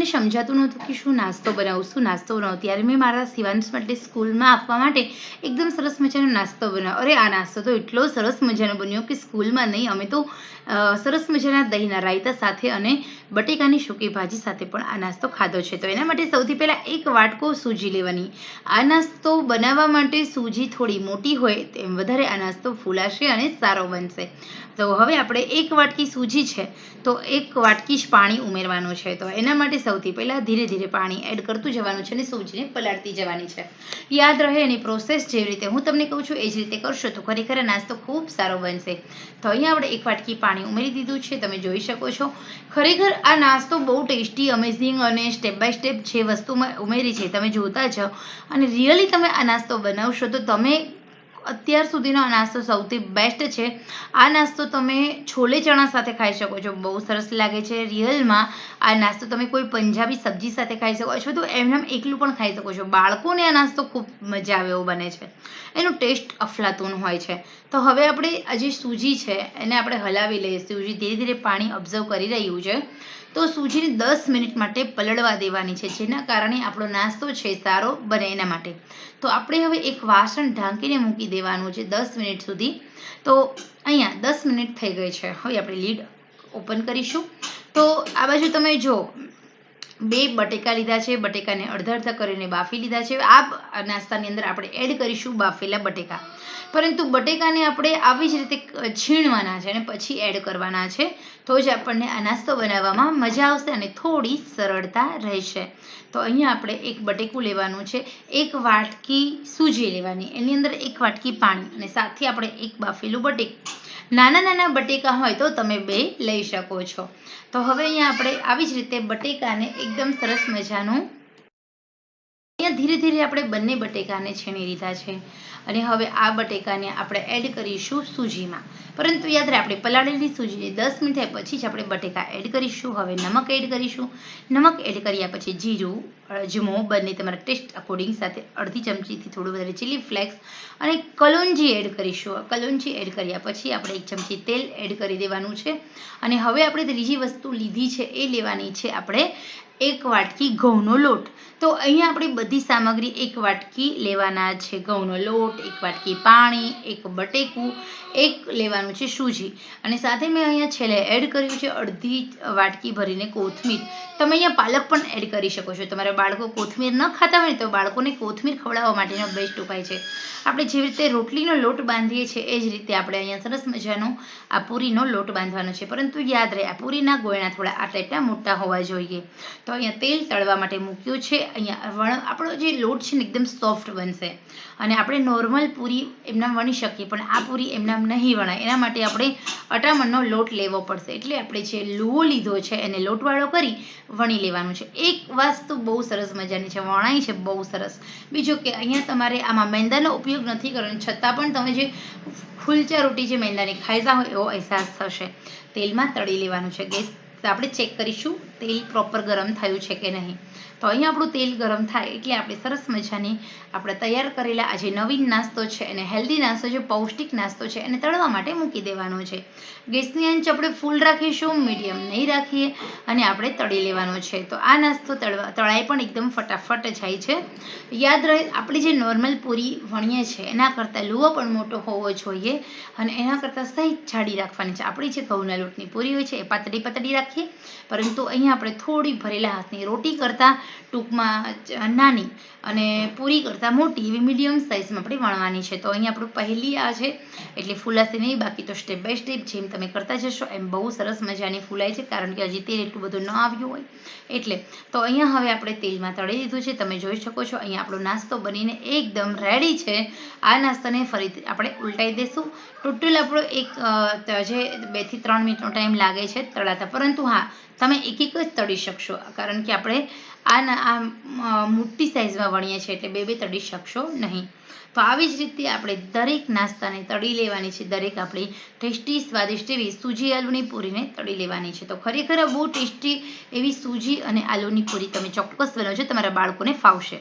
મને સમજાતું નહોતું કે શું નાસ્તો બનાવું, શું નાસ્તો બનાવું. ત્યારે મેં મારા શિવાંશ માટે સ્કૂલમાં આપવા માટે એકદમ સરસ મજાનો નાસ્તો બનાવ્યો. અરે, આ નાસ્તો તો એટલો સરસ મજાનો બન્યો કે સ્કૂલમાં નહીં, અમે તો સરસ મજાના દહીંના રાયતા સાથે અને બટેકાની સૂકી ભાજી સાથે પણ આ નાસ્તો ખાધો છે. તો એના માટે સૌથી પહેલાં એક વાટકો સૂજી લેવાની. આ નાસ્તો બનાવવા માટે સૂજી થોડી મોટી હોય તેમ વધારે આ નાસ્તો ફૂલાશે અને સારો બનશે. તો હવે આપણે એક વાટકી સૂજી છે, તો એક વાટકી જ પાણી ઉમેરવાનું છે. તો એના માટે સૌથી પહેલાં ધીરે ધીરે પાણી એડ કરતું જવાનું છે અને સૂજીને પલાળતી જવાની છે. યાદ રહે એની પ્રોસેસ જેવી રીતે હું તમને કહું છું એ જ રીતે કરશો તો ખરેખર નાસ્તો ખૂબ સારો બનશે. તો અહીંયા આપણે એક વાટકી પાણી ઉમેરી દીધું છે, તમે જોઈ શકો છો. ખરેખર આ નાસ્તો બહુ ટેસ્ટી અમેઝિંગ અને સ્ટેપ બાય સ્ટેપ જે વસ્તુમાં ઉમેરી છે, તમે જોતા જાઓ. અને રિયલી તમે આ નાસ્તો બનાવશો તો તમે અત્યાર સુધીનો આ નાસ્તો સૌથી બેસ્ટ છે. આ નાસ્તો તમે છોલે ચણા સાથે ખાઈ શકો છો. બહુ સરસ લાગે છે. રિયલમાં આ નાસ્તો તમે કોઈ પંજાબી સબ્જી સાથે ખાઈ શકો અથવા તો એમનેમ એકલું પણ ખાઈ શકો છો. બાળકોને આ નાસ્તો ખૂબ મજા આવે એવો બને છે. એનો ટેસ્ટ અફલાતૂન હોય છે. તો હવે આપણે આ જે સૂજી છે એને આપણે હલાવી લઈએ. સૂજી ધીરે ધીરે પાણી ઓબ્ઝર્વ કરી રહ્યું છે. તો સૂજીને દસ મિનિટ માટે પલળવા દેવાની છે. જેના કારણે આપણો નાસ્તો છે સારો બને એના માટે. તો આપણે હવે એક વાસણ ઢાંકીને મૂકી દેવાનું છે દસ મિનિટ સુધી. તો અહીંયા દસ મિનિટ થઈ ગઈ છે. હવે આપણે લીડ ઓપન કરીશું. તો આ બાજુ તમે જો, બે બટેકા લીધા છે. બટેકાને અડધા અડધા કરીને બાફી લીધા છે. આ નાસ્તાની અંદર આપણે એડ કરીશું બાફેલા બટેકા. પરંતુ બટેકાને આપણે આવી જ રીતે છીણવાના છે અને પછી એડ કરવાના છે. તો જ આપણને આ નાસ્તો બનાવવામાં મજા આવશે અને થોડી સરળતા રહેશે. તો અહીંયા આપણે એક બટેકું લેવાનું છે, એક વાટકી સૂજી લેવાની, એની અંદર એક વાટકી પાણી અને સાથે આપણે એક બાફેલું બટેક. નાના નાના બટેકા હોય તો તમે બે લઈ શકો છો. તો હવે અહીંયા આપણે આવી જ રીતે બટેકાને એકદમ સરસ મજાનું અહીંયા ધીરે ધીરે આપણે બંને બટેકાને છીણી લીધા છે. અને હવે આ બટેકાને આપણે એડ કરીશું સૂજીમાં. પરંતુ યાદ રહે, આપણે પલાળેલી સૂજીને દસ મિનિટ પછી જ આપણે બટેકા એડ કરીશું. હવે નમક એડ કરીશું. નમક એડ કર્યા પછી જીરું, અજમો, બંને તમારા ટેસ્ટ અકોર્ડિંગ સાથે અડધી ચમચીથી થોડું વધારે ચીલી ફ્લેક્સ અને કલોંજી એડ કરીશું. કલોંજી એડ કર્યા પછી આપણે એક ચમચી તેલ એડ કરી દેવાનું છે. અને હવે આપણે ત્રીજી વસ્તુ લીધી છે એ લેવાની છે આપણે એક વાટકી ઘઉંનો લોટ. તો અહીંયા આપણે બધી સામગ્રી એક વાટકી લેવાના છે. ઘઉંનો લોટ, એક વાટકી પાણી, એક બટેકું, એક લેવાનું છે સૂજી. અને સાથે મેં અહીંયા છેલ્લે એડ કર્યું છે અડધી વાટકી ભરીને કોથમીર. તમે અહીંયા પાલક પણ એડ કરી શકો છો. તમારા બાળકો કોથમીર ન ખાતા હોય તો બાળકોને કોથમીર ખવડાવવા માટેનો બેસ્ટ ઉપાય છે. આપણે જેવી રીતે રોટલીનો લોટ બાંધીએ છીએ, એ જ રીતે આપણે અહીંયા સરસ મજાનો આ પૂરીનો લોટ બાંધવાનો છે. પરંતુ યાદ રહે, આ પૂરીના ગોયણા થોડા આ ટાઈપના મોટા હોવા જોઈએ. તો અહીંયા તેલ તળવા માટે મૂક્યું છે. અહીંયા વણ આપણો જે લોટ છે ને એકદમ સોફ્ટ બનશે. અને આપણે નોર્મલ પૂરી એમનામ વણી શકીએ, પણ આ પૂરી એમનામ નહીં વણાય. એના માટે આપણે અટામણનો લોટ લેવો પડશે. એટલે આપણે જે લુઓ લીધો છે, એને લોટવાળો કરી વણી લેવાનું છે. એક વસ્તુ બહુ સરસ મજાની છે વણાઈ છે બહુ સરસ. બીજું કે અહીંયા તમારે આમાં મેંદાનો ઉપયોગ નથી કરવાનો, છતાં પણ તમે જે ફૂલચા રોટી જે મેંદાની ખાઈતા હોય એવો અહેસાસ થશે. તેલમાં તળી લેવાનું છે. ગેસ આપણે ચેક કરીશું. તેલ પ્રોપર ગરમ થયું છે કે નહીં? તો અહીંયા આપણું તેલ ગરમ થાય એટલે આપણે સરસ મજાની આપણે તૈયાર કરેલા આ જે નવીન નાસ્તો છે અને હેલ્ધી નાસ્તો છે, પૌષ્ટિક નાસ્તો છે એને તળવા માટે મૂકી દેવાનો છે. ગેસની આંચ આપણે ફૂલ રાખીશું મીડિયમ નહીં રાખીએ અને આપણે તળી લેવાનો છે. તો આ નાસ્તો તળવા, તળાઈ પણ એકદમ ફટાફટ જાય છે. યાદ રહે, આપણે જે નોર્મલ પૂરી વણીએ છીએ એના કરતાં લુઓ પણ મોટો હોવો જોઈએ અને એના કરતાં સહેજ જાડી રાખવાની છે. આપણી જે ઘઉંના લોટની પૂરી હોય છે, એ પાતળી પાતળી રાખીએ. પરંતુ અહીંયા આપણે થોડી ભરેલા હાથની રોટી કરતાં ટૂંકમાં નાની અને પૂરી કરતાં મોટી એવી મીડિયમ સાઇઝમાં આપણે વણવાની છે. તો અહીંયા આપણું પહેલી આ છે, એટલે ફૂલાશે નહીં, બાકી તો સ્ટેપ બાય સ્ટેપ જેમ તમે કરતા જશો એમ બહુ સરસ મજાની ફૂલાય છે, કારણ કે હજી તેલ એટલું બધું ન આવ્યું હોય. એટલે તો અહીંયા હવે આપણે તેલમાં તળી દીધું છે, તમે જોઈ શકો છો, અહીંયા આપણો નાસ્તો બનીને એકદમ રેડી છે. આ નાસ્તાને ફરીથી આપણે ઉલટાઈ દઈશું ટોટલ આપણો એક જે બેથી ત્રણ મિનિટનો ટાઈમ લાગે છે તળાતા. પરંતુ હા, તમે એક એક જ તળી શકશો. કારણ કે આપણે આના, આ મોટી સાઇઝમાં વણીએ છીએ એટલે બે બે તળી શકશો નહીં. તો આવી જ રીતે આપણે દરેક નાસ્તાને તળી લેવાની છે. દરેક આપણી ટેસ્ટી, સ્વાદિષ્ટ એવી સૂજી આલુની પૂરીને તળી લેવાની છે. તો ખરેખર બહુ ટેસ્ટી એવી સૂજી અને આલુની પૂરી તમે ચોક્કસ બનાવજો. તમારા બાળકોને ફાવશે.